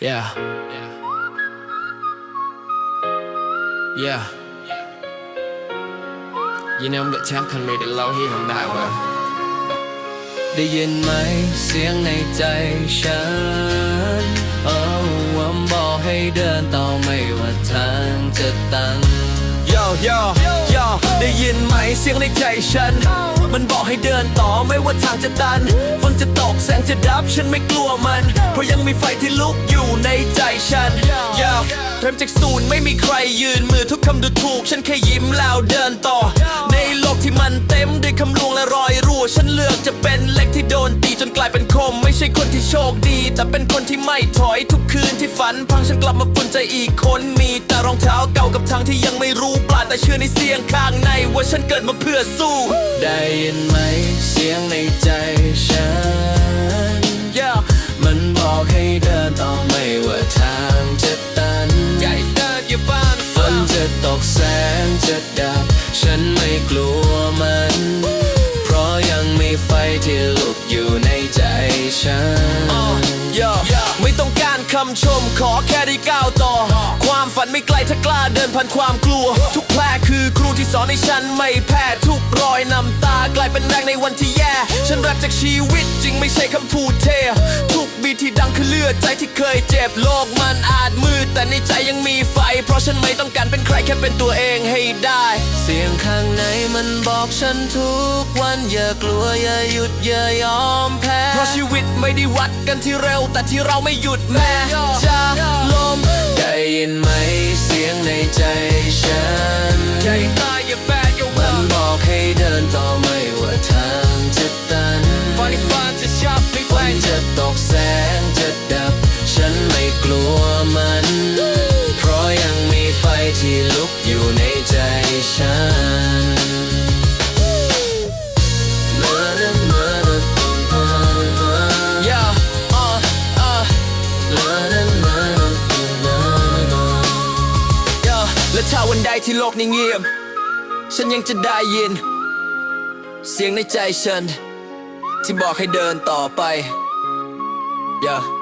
Yeah. Yeah. You know I'm the champion made it low here ทำได้ปะได้ยินไหมเสียงในใจฉันโอ้ว่าบอกให้เดินต่อไม่ว่าทางจะตัน Yo yo ได้ยินไหมเสียงในใจฉัน มันบอกให้เดินต่อไม่ว่าทางจะตันฝนจะตกแสงจะดับฉันไม่กลัวมัน เพราะยังมีไฟที่ลุกอยู่ในใจฉัน Yo เริ่มจากศูนย์ไม่มีใครยืนมือทุกคำดูถูก ฉันแค่ยิ้มแล้วเดินต่อ ในโลกที่มันเต็มด้วยคำลวงและรอยรั่ว ฉันเลือกจะเป็นเล็กที่โดนตีจนกลายเป็นคม ไม่ใช่คนที่โชคดี แต่เป็นคนที่ไม่ถอยทุกคืนที่ฝัน พังฉันกลับมาฝุ่นใจอีกคนมีแต่รองเท้าเก่ากับทางที่ยังไม่รู้ปลา เชื่อในเสียงข้างในว่าฉันเกิดมาเพื่อสู้ ได้ยินไหมเสียงในใจฉัน yeah. มันบอกให้เดินต่อไม่ว่าทางจะตันใหญ่เดินอยู่บ้านฝนจะตกแสงจะดับ ฉันไม่กลัวมัน เพราะยังมีไฟที่ลุกอยู่ในใจฉันำชมขอแค่ได้ก้าวต่อ ความฝันไม่ไกลถ้ากล้าเดินผ่านความกลัว ทุกแผลคือครูที่สอนให้ฉันไม่แพ้ทุกรอยน้ำตากลายเป็นแรงในวันที่แย่ ฉันรักจากชีวิตจริงไม่ใช่คำพูดเททุกบีที่ดังคือเลือดใจที่เคยเจ็บโลกมันอาจมืดแต่ในใจยังมีไฟ เพราะฉันไม่ต้องการเป็นใครแค่เป็นตัวเองให้ได้ สียงข้างในมันบอกฉันทุกวันอย่ากลัวอย่าหยุดอย่ายอมแพ้เพราะชีวิตไม่ได้วัดกันที่เร็ว แต่ที่เราไม่หยุดแม้จะล้มได้ยินไหมเสียงในใจฉันใจตายอย่าแบกอย่ามันบอกให้เดินต่อไม่ว่าทางจะตันฟ้าที่ฟ้าจะชับไม่ฝนจะตกแสงจะดับ ฉันไม่กลัวมัน เพราะยังมีไฟที่ลุกอยู่ใน และถ้าวันใดที่โลกนี้เงียบ ฉันยังจะได้ยิน เสียงในใจฉัน ที่บอกให้เดินต่อไป Yeah